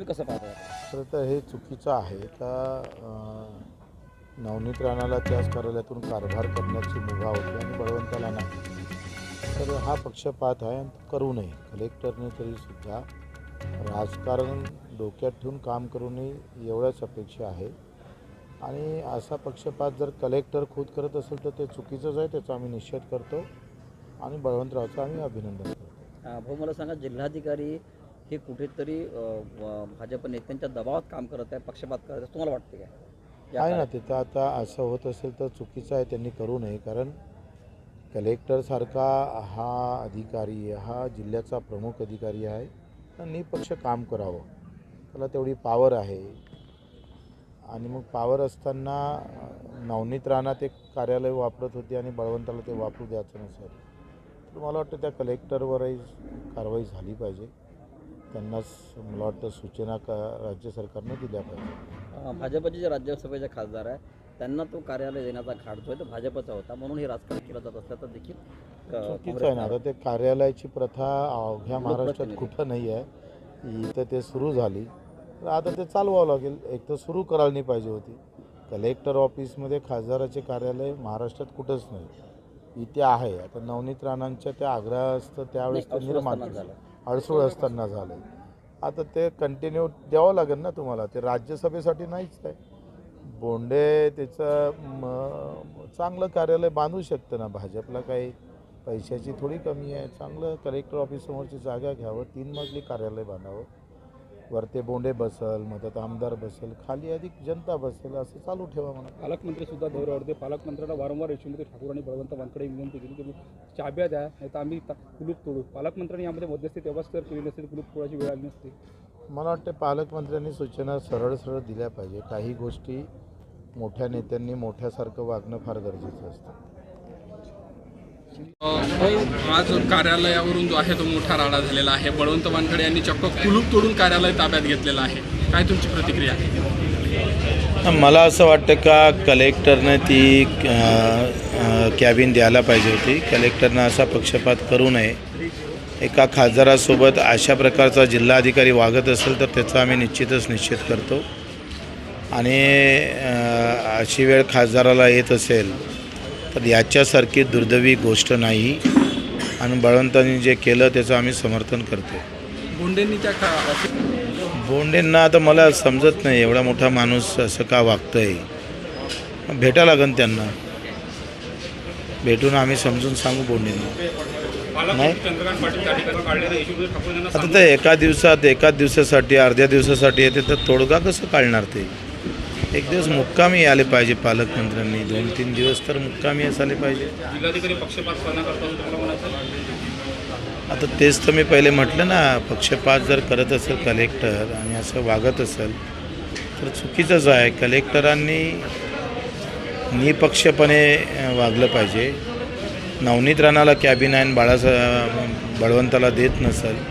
तुम्ही कसं पाहता? खरं तर हे चुकीचं आहे. का अं, नवनीत राणाला त्याच कार्यालयातून कारभार करण्याची मुभा होती आणि बळवंताला नाही. तर हा पक्षपात आहे आणि करू नये. कलेक्टरने तरी सुद्धा राजकारण डोक्यात ठेवून काम करू नये एवढ्याच अपेक्षा आहे. आणि असा पक्षपात जर कलेक्टर खुद करत असेल तर ते चुकीचंच आहे त्याचा आम्ही निषेध करतो आणि बळवंतरावचं आम्ही अभिनंदन करतो. अं, भाऊ मला सांगा जिल्हाधिकारी हे कुठेतरी भाजप नेत्यांच्या दबावात काम करत आहे पक्षपात करत आहे तुम्हाला वाटते काय? आहे ना? तिथं आता असं होत असेल तर चुकीचं आहे त्यांनी करू नये कारण कलेक्टरसारखा हा अधिकारी हा जिल्ह्याचा प्रमुख अधिकारी आहे तर निपक्ष काम करावं. त्याला तेवढी पावर आहे. आणि मग पावर असताना नवनीत राणा ते कार्यालय वापरत होते आणि बळवंताला ते वापरू द्यायचं नसेल तर मला वाटतं त्या कलेक्टरवरही कारवाई झाली पाहिजे. त्यांनाच मला वाटतं सूचना का राज्य सरकारने दिल्या पाहिजे. भाजपचे जे राज्यसभेचे खासदार आहे त्यांना तो कार्यालय देण्याचा घाट जो आहे तो भाजपचा होता म्हणून हे राजकारण केलं जात असल्याचं देखील चुकीचं आहे ना आता ते कार्यालयाची प्रथा अवघ्या महाराष्ट्रात. कुठं नाही आहे. इथं ते सुरू झाली. तर आता ते चालवावं लागेल. एक तर सुरू करायला नाही पाहिजे होती. कलेक्टर ऑफिसमध्ये खासदाराचे कार्यालय महाराष्ट्रात कुठंच नाही. इथे आहे. आता नवनीत राणांच्या त्या आग्रहास्थ त्यावेळेस ते निर्माण. झालं. अडसूळ असताना झालं आता ते कंटिन्यू द्यावं लागेल ना तुम्हाला. ते राज्यसभेसाठी नाहीच आहे बोंडे त्याचं चांगलं कार्यालय बांधू शकतं ना. भाजपला काही पैशाची थोडी कमी आहे. चांगलं कलेक्टर ऑफिससमोरची जागा घ्यावं. तीन मजली कार्यालय बांधावं. वरते बोंडे बसल मदत आमदार बसेल खाली अधिक जनता बसेल असं चालू ठेवा म्हणा. पालकमंत्री सुद्धा दौऱ्यावर होते पालकमंत्र्यांना वारंवार यशवंत ठाकूर आणि बळवंत वानकडे विनंती केली की चाब्या द्या नाही तर आम्ही कुलूप तोडू. पालकमंत्र्यांनी यामध्ये मध्यस्थी तेव्हाच जर केली नसती तर कुलूप तोडायची वेळ आली नसती. मला वाटतं पालकमंत्र्यांनी सूचना सरळ सरळ दिल्या पाहिजे. काही गोष्टी मोठ्या नेत्यांनी मोठ्यासारखं वागणं फार गरजेचं असतं. आज कार्यालयावरून जो आहे तो मोठा राडा झालेला आहे. बळवंत वानखडे यांनी चक्क कुलूप तोडून कार्यालय ताब्यात घेतलेलं आहे. काय तुमची प्रतिक्रिया आहे? मला असं वाटतं का कलेक्टरनं ती कॅबिन द्यायला पाहिजे होती. कलेक्टरनं असा पक्षपात करू नये. एका खासदारासोबत अशा प्रकारचा जिल्हाधिकारी वागत असेल तर त्याचा आम्ही निश्चितच निश्चित करतो. आणि अशी वेळ खासदाराला येत असेल तर याच्यासारखी दुर्दैवी गोष्ट नाही. आणि बळवंतांनी जे केलं त्याचं आम्ही समर्थन करतो बोंडेंनी त्या का बोंडेंना आता मला समजत नाही एवढा मोठा माणूस असं का वागतंय. भेटा लागन त्यांना. भेटून आम्ही समजून सांगू बोंडेंना. नाही? आता तर एका दिवसात एका दिवसासाठी अर्ध्या दिवसासाठी येते तर तोडगा कसं काढणार ते? एक दिवस मुक्कामी आले पाहिजे पालकमंत्र्यांनी. दोन तीन दिवस तर मुक्कामी आले पाहिजे. जिल्हाधिकारी पक्षपातपणा आता तेच तर मी पहिले म्हटलं ना पक्षपात जर करत असेल कलेक्टर आणि असं वागत असेल तर चुकीचंच आहे. कलेक्टरांनी निपक्षपणे वागलं पाहिजे. नवनीत राणाला कॅबिन आहे बाळासा बळवंताला देत नसेल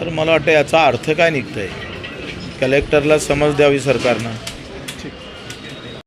तर मला वाटतं याचा अर्थ काय निघतं आहे कलेक्टरला समज द्यावी सरकारनं.